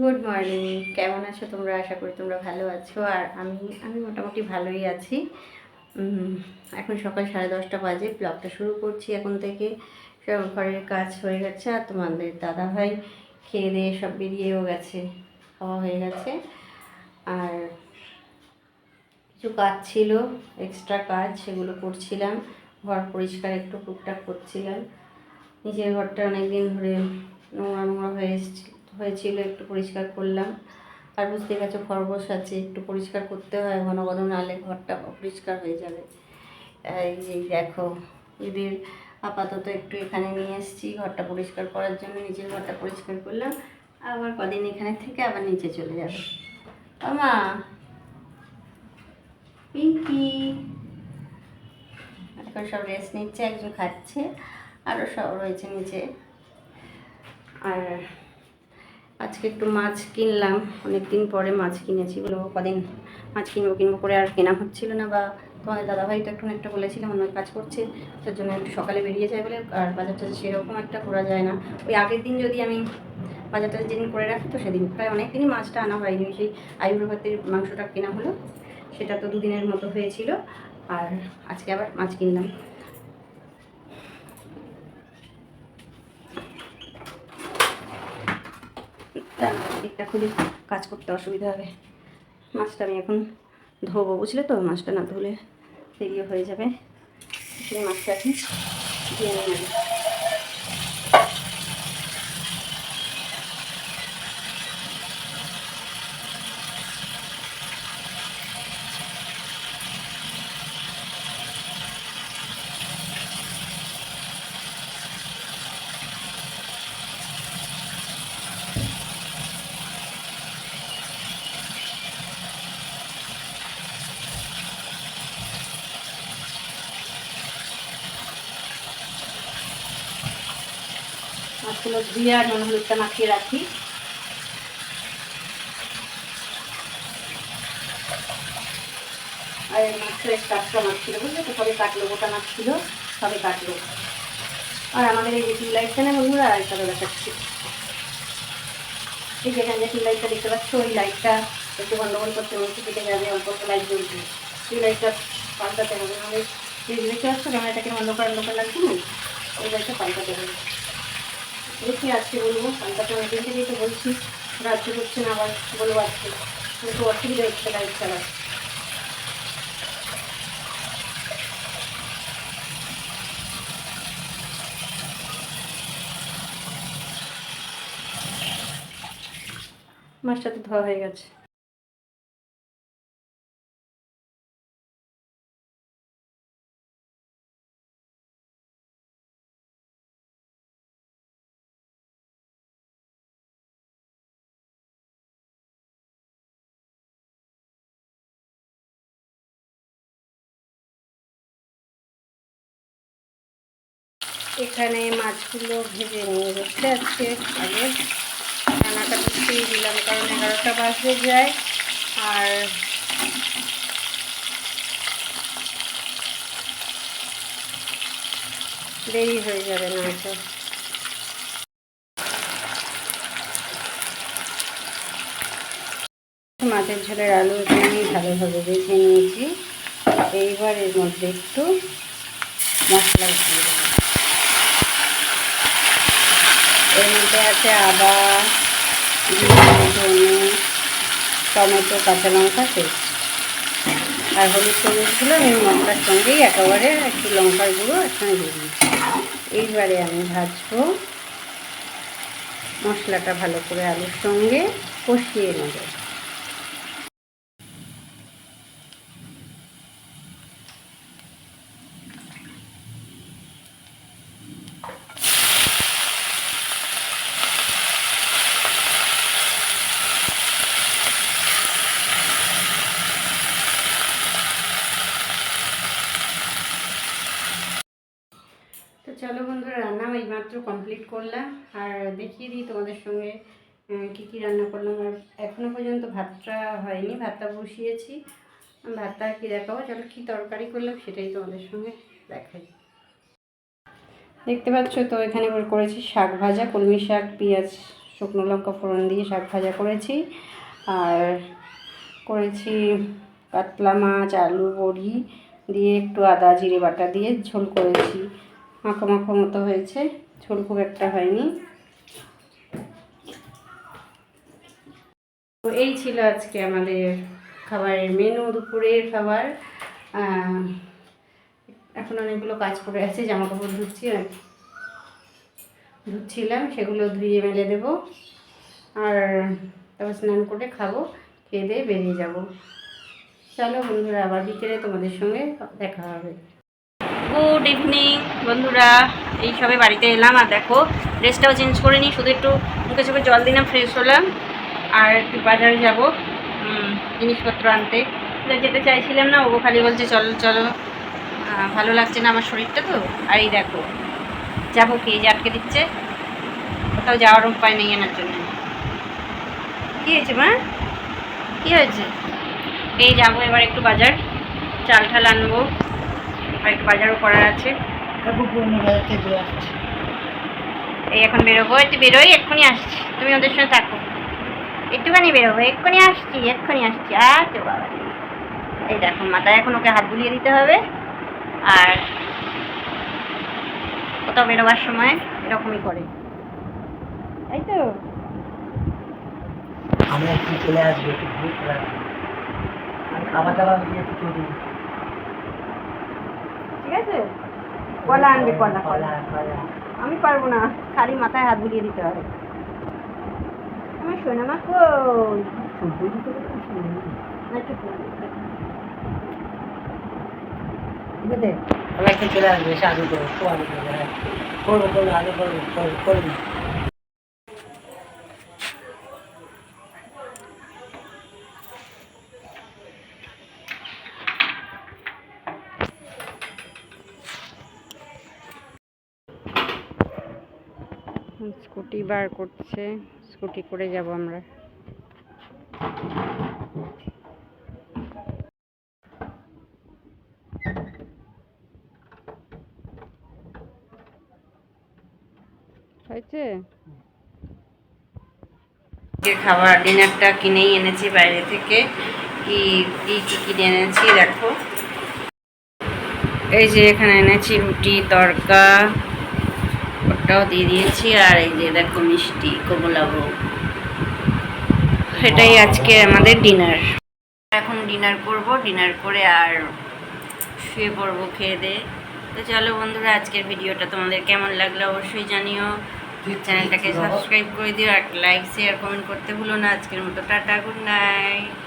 Good morning কেমন আছো তোমরা? আশা করি তোমরা ভালো আছো। আর আমি আমি মোটামুটি ভালোই আছি। এখন সকাল সাড়ে দশটা বাজে। ব্লগটা শুরু করছি এখন থেকে। সব ঘরের কাজ হয়ে গেছে। আর তোমাদের দাদা ভাই খেয়ে দিয়ে সব বেরিয়েও গেছে। খাওয়া হয়ে গেছে। আর কিছু কাজ ছিল এক্সট্রা কাজ সেগুলো করছিলাম। ঘর পরিষ্কার একটু টুকটাক করছিলাম। নিজের ঘরটা অনেক দিন ধরে নোংরা নোংরা হয়ে এসেছি- হয়েছিল, একটু পরিষ্কার করলাম। আর বুঝতে গেছো খরগোশ আছে, একটু পরিষ্কার করতে হয়, ঘন ঘন নালে ঘরটা অপরিষ্কার হয়ে যাবে। এই যে দেখো, এদের আপাতত একটু এখানে নিয়ে এসেছি, ঘরটা পরিষ্কার করার জন্য নিজের ঘরটা পরিষ্কার করলাম। আবার কদিন এখানে থেকে আবার নিচে চলে যাবে। আমা পিঙ্কি। এখন সব রেস্ট নিচ্ছে, একজন খাচ্ছে আরও সব রয়েছে নিচে। আর আজকে একটু মাছ কিনলাম। অনেক দিন পরে মাছ কিনেছি বলে ও কদিন মাছ কিনবো কিনবো করে আর কেনা হচ্ছিল না বা তোমাদের দাদাভাই তো একটু একটু বলেছিলাম অন্য কাজ করছে, তার জন্য একটু সকালে বেরিয়ে যায় বলে, আর বাজারটা সেরকম একটা করা যায় না। ওই আগের দিন যদি আমি বাজারটা যেদিন করে রাখি, তো সেদিন প্রায় অনেক দিনই মাছটা আনা হয়নি। সেই আয়ুর ভাতের মাংসটা কেনা হলো, সেটা তো দুদিনের মতো হয়েছিল, আর আজকে আবার মাছ কিনলাম তা দিকটা খুলে কাজ করতে অসুবিধা হবে। মাছটা আমি এখন ধোবো, বুঝলে তো? মাছটা না ধুলে দেরিও হয়ে যাবে। সেই মাছটা এখন দিয়ে মাছগুলো ধুয়ে আর নুন হলুদটা মাখিয়ে রাখি। আর মাছটা টাটকা মাছ ছিল, বুঝলে তো? সবে কাটলো, গোটা মাছ ছিল, সবে কাটলো। আর আমাদের এই যে লাইটটা না বন্ধুরা আরেকটা দেখাচ্ছি। এই যেখানে যে লাইটটা দেখতে পাচ্ছ, ওই লাইটটা একটু গন্ডগোল করতে বলছে, কেটে যাবে, অল্প অল্প লাইট জ্বলছে। টিউব লাইটটা পাল্টাতে হবে যে দেখতে পাচ্ছ, ক্যামেরাটাকে অন্ধকার অন্ধকার লাগছে না? ওই লাইটটা পাল্টাতে হবে। দেখি আজকে বলব। পাল্টাতে অনেকদিন থেকেই তো বলছি, রাজ্য করছে না আবার বলব আজকে। একটু অসুবিধা হচ্ছে লাইট চালা মাছটা তো ধোয়া হয়ে গেছে। এখানে মাছগুলো ভেজে নিয়ে বসে আজকে। আগে রান্নাটা বসিয়ে দিলাম, কারণ এগারোটা বাজে যায়। আর দেরি হয়ে যাবে না তো। মাছের ঝোলের আলু এখানে ভালোভাবে বেছে নিয়েছি। এইবার এর মধ্যে একটু মশলা দিয়ে দেবো এর মধ্যে আছে আদা, ধনে, টমেটো, কাঁচা লঙ্কা পেস্ট। আর হলুদ সবুজগুলো আমি মশলার সঙ্গেই একেবারে একটু লঙ্কার গুঁড়ো একসঙ্গে দিয়ে দিচ্ছি। এইবারে আমি ভাজবো মশলাটা ভালো করে আলুর সঙ্গে কষিয়ে নেব তো চলো বন্ধুরা রান্না মাত্র কমপ্লিট করলাম আর দেখিয়ে দিই তোমাদের সঙ্গে কী কী রান্না করলাম। আর এখনও পর্যন্ত ভাতটা হয়নি, ভাতটা বসিয়েছি। ভাতটা আর কি দেখাবো? চলো কী তরকারি করলাম সেটাই তোমাদের সঙ্গে দেখাই। দেখতে পাচ্ছ তো, এখানে করেছি শাক ভাজা, কলমি শাক, পেঁয়াজ, শুকনো লঙ্কা ফোড়ন দিয়ে শাক ভাজা করেছি। আর করেছি কাতলা মাছ, আলু, বড়ি দিয়ে একটু আদা, জিরে বাটা দিয়ে ঝোল করেছি। মাখো মাখো মতো হয়েছে। ঝোল খুব একটা হয়নি। তো এই ছিল আজকে আমাদের খাবারের মেনু দুপুরের খাবার। এখন অনেকগুলো কাজ করে আছে জামা কাপড় ধুচ্ছি ধুচ্ছিলাম, সেগুলো ধুয়ে মেলে দেবো। আর তারপর স্নান করে খাব, খেয়ে দিয়ে বেরিয়ে যাব। চলো বন্ধুরা, আবার বিকেলে তোমাদের সঙ্গে দেখা হবে। গুড ইভিনিং বন্ধুরা। এই সবে বাড়িতে এলাম, আর দেখো ড্রেসটাও চেঞ্জ করে নিই। শুধু একটু মুখে চোখে জল দিলাম ফ্রেশ হলাম, আর একটু বাজারে যাব জিনিসপত্র আনতে। যেতে চাইছিলাম না ও খালি বলছে, চলো চলো ভালো লাগছে না আমার শরীরটা তো? আর এই দেখো, যাব কি যে আটকে দিচ্ছে, কোথাও যাওয়ার উপায় নেই এনার জন্য। কী হয়েছে মা? কী হয়েছে? এই যাব এবার একটু বাজার, চাল ঠাল আনব, আর একটু বাজারও করার আছে। এই এখন বেরোবো একটু বেরোই এক্ষুনি আসছি। তুমি ওদের সঙ্গে থাকো। একটুখানি বেরোবো এক্ষুনি আসছি এক্ষুনি আসছি। আর তো বাবা এই দেখো মাথায় এখন ওকে হাত বুলিয়ে দিতে হবে। আর কোথাও বেরোবার সময় এরকমই করে। তাই তো। আমি একটু চলে আসব একটু আসব। খাবার দাবার দিয়ে একটু ঠিক আছে? কলা আনবে কলা কলা আমি পারব না। খালি মাথায় হাত বুলিয়ে দিতে হবে। আমি শোনা মা কই? আমি একটু চলে আসবে এসে আলু করব খুব আলু করব হ্যাঁ। করব করব আলু করব করব। করব স্কুটি বার করছে। স্কুটি করে যাব আমরা। খাবার ডিনারটা কিনেই এনেছি বাইরে থেকে। কি কি কি কিনে এনেছি দেখো। এই যে এখানে এনেছি রুটি তড়কা ওটাও দিয়ে দিয়েছি আর এই যে দেখো মিষ্টি কমলাভোগ সেটাই আজকে আমাদের ডিনার। এখন ডিনার করব, ডিনার করে আর শুয়ে পড়ব খেয়ে দে তো চলো বন্ধুরা, আজকের ভিডিওটা তোমাদের কেমন লাগল অবশ্যই জানিও। চ্যানেলটাকে সাবস্ক্রাইব করে দিও আর লাইক শেয়ার কমেন্ট করতে ভুলো না। আজকের মতো টাটা গুড নাইট